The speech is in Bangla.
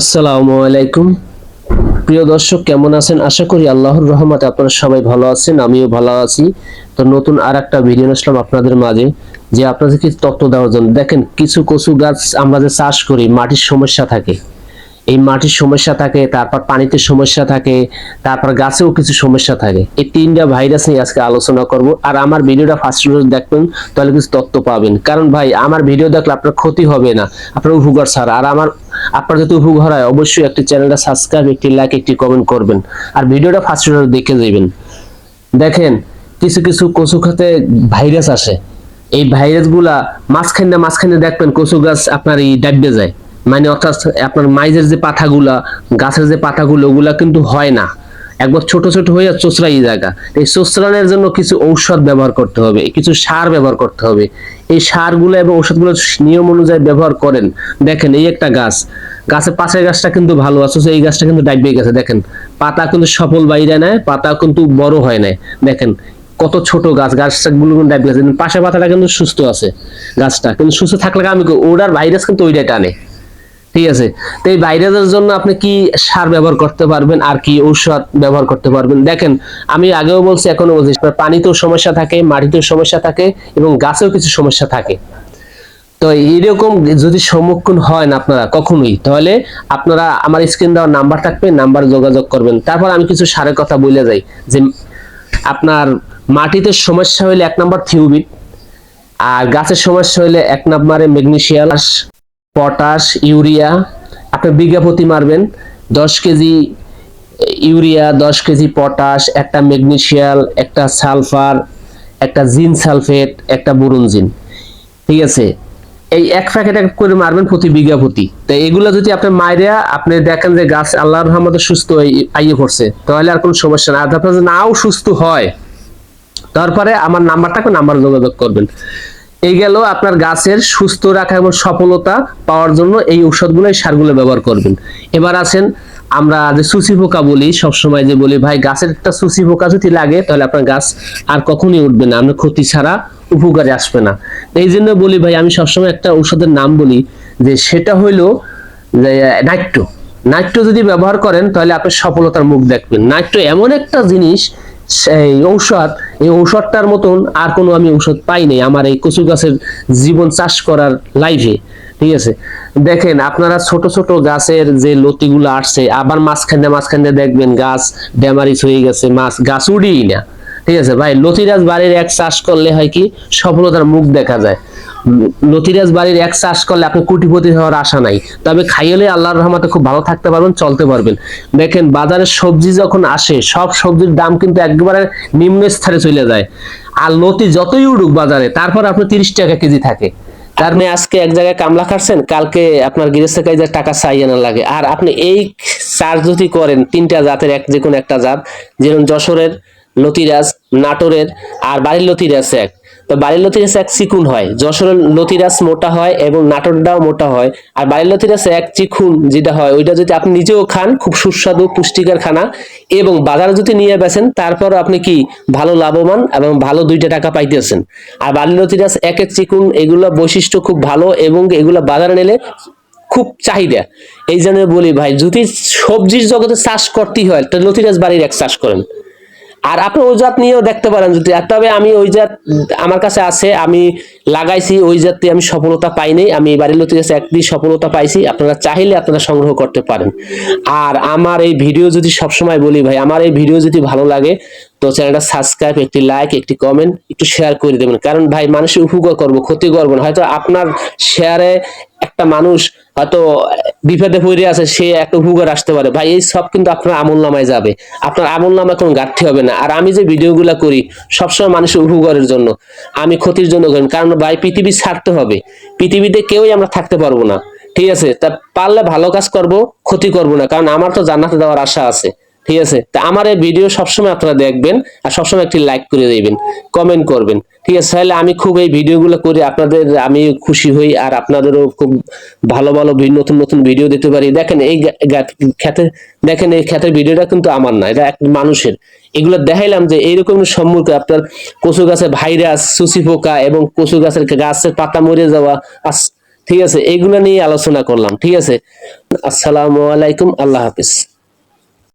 আসসালামু আলাইকুম। প্রিয় দর্শক, কেমন আছেন? আশা করি আল্লাহর রহমতে আপনারা সবাই ভালো আছেন, আমিও ভালো আছি। তো নতুন আর একটা ভিডিও আসলাম আপনাদের মাঝে, যে আপনাদেরকে তত্ত্ব দেওয়ার জন্য। দেখেন, কিছু কচু গাছ আমরা যে চাষ করি, মাটির সমস্যা থাকে। এই মাটির সমস্যা থাকে, তারপর পানিতে সমস্যা থাকে, তারপর গাছেও কিছু সমস্যা থাকে। এই তিনটা ভাইরাস নিয়ে আজকে আলোচনা করব। আর আমার ভিডিওটা ফার্স্ট দেখবেন, তাহলে কিছু তথ্য পাবেন। কারণ ভাই, আমার ভিডিও দেখলে আপনার ক্ষতি হবে না। আপনার উপকার ছাড়া। আর আমার আপনার যদি উপকার হয়, অবশ্যই একটি চ্যানেলটা সাবস্ক্রাইব একটি লাইক একটি কমেন্ট করবেন। আর ভিডিওটা ফার্স্ট দেখে যাবেন দেখেন, কিছু কিছু কচু খাতে ভাইরাস আসে। এই ভাইরাসগুলা মাঝখানে মাঝখানে দেখবেন কচু গাছ আপনার এই ডাববে যায়। মানে অর্থাৎ আপনার মাইজের যে পাতাগুলা, গাছের যে পাতাগুলো, ওগুলা কিন্তু হয় না। একবার ছোট ছোট হয়ে চোচরাই জায়গা। এই চোচরানোর জন্য কিছু ঔষধ ব্যবহার করতে হবে, কিছু সার ব্যবহার করতে হবে। এই সারগুলো এবং ঔষধগুলো নিয়ম অনুযায়ী ব্যবহার করেন। দেখেন, এই একটা গাছ। গাছের পাশের গাছটা কিন্তু ভালো আছে, এই গাছটা কিন্তু ডাইবে গেছে, দেখেন। পাতা কিন্তু সফল বাইরে নেয়, পাতা কিন্তু বড় হয় নাই। দেখেন, কত ছোট গাছ গাছগুলো কিন্তু ডাইবে গেছে। পাশের পাতাটা কিন্তু সুস্থ আছে, গাছটা। কিন্তু সুস্থ থাকলে আমি ওটার ভাইরাস কিন্তু ওইটাই টানে। ঠিক আছে? তো এই ভাইরাসের জন্য আপনি কি সার ব্যবহার করতে পারবেন, আর কি ঔষধ ব্যবহার করতে পারবেন? দেখেন, আমি আগেও বলছি এখনও বলছি, পানিতেও সমস্যা থাকে, মাটিতেও সমস্যা থাকে, এবং গাছেও কিছু সমস্যা থাকে। তো এইরকম যদি সম্মুখীন হয় না আপনারা কখনোই, তাহলে আপনারা আমার স্ক্রিন দেওয়ার নাম্বার থাকবে নাম্বার যোগাযোগ করবেন। তারপর আমি কিছু সারের কথা বলে যাই, যে আপনার মাটিতে সমস্যা হলে এক নম্বর থিউবিট আর গাছের সমস্যা হলে এক নম্বরে ম্যাগনেসিয়াম পটাশ ইউরিয়া আপনি বিঘা প্রতি মারবেন, দশ কেজি ইউরিয়া দশ কেজি পটাশ একটা ম্যাগনেসিয়াল একটা সালফার একটা জিন সালফেট একটা বুরুনজিন ঠিক আছে? এই এক প্যাকেট এক করে মারবেন প্রতি বিঘা প্রতি। তো এগুলো যদি আপনি মাইরা আপনি দেখেন যে গাছ আল্লাহর রহমতে সুস্থ আইয়ে পড়ছে, তাহলে আর কোনো সমস্যা না আর নাও সুস্থ হয়, তারপরে আমার নাম্বারটাকে নাম্বার যোগাযোগ করবেন। এই গেল আপনার গাছের সুস্থ রাখা এবং সফলতা পাওয়ার জন্য এই ঔষধগুলো, এই সারগুলো ব্যবহার করবেন। এবার আছেন আমরা যে সুসি পোকা বলি, সবসময় যে বলি, ভাই, গাছের একটা সুসি পোকা যদি লাগে, তাহলে আপনার গাছ আর কখনই উঠবে না। আপনার ক্ষতি ছাড়া উপকারে আসবে না। এই জন্য বলি, ভাই, আমি সবসময় একটা ঔষধের নাম বলি, যে সেটা হইল যে নাইট্রো। নাইট্রো যদি ব্যবহার করেন, তাহলে আপনি সফলতার মুখ দেখবেন। নাইট্রো এমন একটা জিনিস, সেই ঔষধ, এই ঔষধটার মতন আর কোনো আমি ঔষধ পাইনি আমার এই কচু গাছের জীবন চাষ করার লাইফে ঠিক আছে? দেখেন, আপনারা ছোট ছোট গাছের যে লতিগুলো আসছে, আবার মাঝখানে মাঝখানে দেখবেন গাছ ড্যামারিস হয়ে গেছে, মাছ, গাছ উড়িই না। ঠিক আছে? ভাই, লতিরাজ বাড়ির এক চাষ করলে হয় কি, সফলতার মুখ দেখা যায়। লতিরাজ বাড়ির এক চাষ করলে আপনি কোটিপতি হওয়ার আশা নাই। তবে খাইলে আল্লাহর রহমতে খুব ভালো থাকতে পারবেন, চলতে পারবেন। দেখেন, বাজারে সবজি যখন আসে, সব সবজির দাম কিন্তু একবারে নিম্ন স্থানে চলে যায়। আর লতি যতই উড়ুক বাজারে, তারপর আপনার তিরিশ টাকা কেজি থাকে। তার মানে আজকে এক জায়গায় কামলা খাচ্ছেন কালকে আপনার কাজের টাকা চাই না লাগে। আর আপনি এই চার্জ যদি করেন, তিনটা জাতের এক, যে কোনো একটা জাত যেমন যশোরের লতিরাজ, নাটোরের, আর বাড়ির লতিরাজ এক। তো বাড়ির লতিরাজ এক চিকুন হয়। যশোরের লতিরাজ মোটা হয় এবং নাটোরটাও মোটা হয়। আর বাড়ির লতিরাজ এক চিকুন যেটা হয়, ওইটা যদি আপনি নিজেও খান, খুব সুস্বাদু, পুষ্টিকর খানা। এবং বাজারে যদি নিয়ে বেছেন তারপর আপনি কি ভালো লাভবান এবং ভালো দুইটা টাকা পাইতেছেন। আর বাড়ির লতিরাজ এক এক চিকুন, এগুলো বৈশিষ্ট্য খুব ভালো এবং এগুলো বাজারে নিলে খুব চাহিদা। এই জন্য বলি ভাই, যদি সবজির জগতে চাষ করতেই হয় তাহলে লতিরাজ বাড়ির এক চাষ করেন। আর আপনি ওই জাত নিয়েও দেখতে পারেন যদি তবে আমি ওই জাত আমার কাছে আছে, আমি লাগাইছি, ওই জাতে আমি সফলতা পাইনি, আমি বাড়ির লোকের কাছে একটি সফলতা পাইছি, আপনারা চাইলে আপনারা সংগ্রহ করতে পারেন। আর আমার এই ভিডিও যদি সবসময় বলি ভাই, আমার এই ভিডিও যদি ভালো লাগে তো চ্যানেলটা সাবস্ক্রাইব একটি লাইক একটি কমেন্ট একটু শেয়ার করে দেবেন। কারণ ভাই, মানুষের উপকার করব, ক্ষতি করব না। হয়তো আপনার শেয়ারে একটা মানুষ হয়তো বিপদে পড়ে আছে, সে একটা উপকার আসতে পারে। ভাই, এই সব কিন্তু আপনার আমল নামায় যাবে। আপনার আমল নামায় কোনো ঘাটতি হবে না। আর আমি যে ভিডিওগুলো করি, সবসময় মানুষের উপকারের জন্য, আমি ক্ষতির জন্য করি। কারণ ভাই, পৃথিবী ছাড়তে হবে। পৃথিবীতে কেউই আমরা থাকতে পারব না। ঠিক আছে? তা পারলে ভালো কাজ করব, ক্ষতি করব না। কারণ আমার তো জান্নাতে দেওয়ার আশা আছে। ঠিক আছে? তা আমার এই ভিডিও সবসময় আপনারা দেখবেন আর সবসময় একটি লাইক করে দিবেন কমেন্ট করবেন। ঠিক আছে? তাহলে আমি খুব এই ভিডিওগুলো করে আপনাদের, আমি খুশি হই আর আপনাদেরও খুব ভালো ভালো নতুন নতুন ভিডিও দিতে পারি। দেখেন এই গা- দেখেন এই ক্ষেতের ভিডিওটা কিন্তু আমার না, এটা এক মানুষের। এগুলো দেখাইলাম যে এইরকম সম্পর্কে আপনার কচু গাছের ভাইরাস সুসি পোকা এবং কচু গাছের গাছের পাতা মরে যাওয়া ঠিক আছে? এগুলো নিয়ে আলোচনা করলাম, ঠিক আছে? আসসালামু আলাইকুম, আল্লাহ হাফিজ।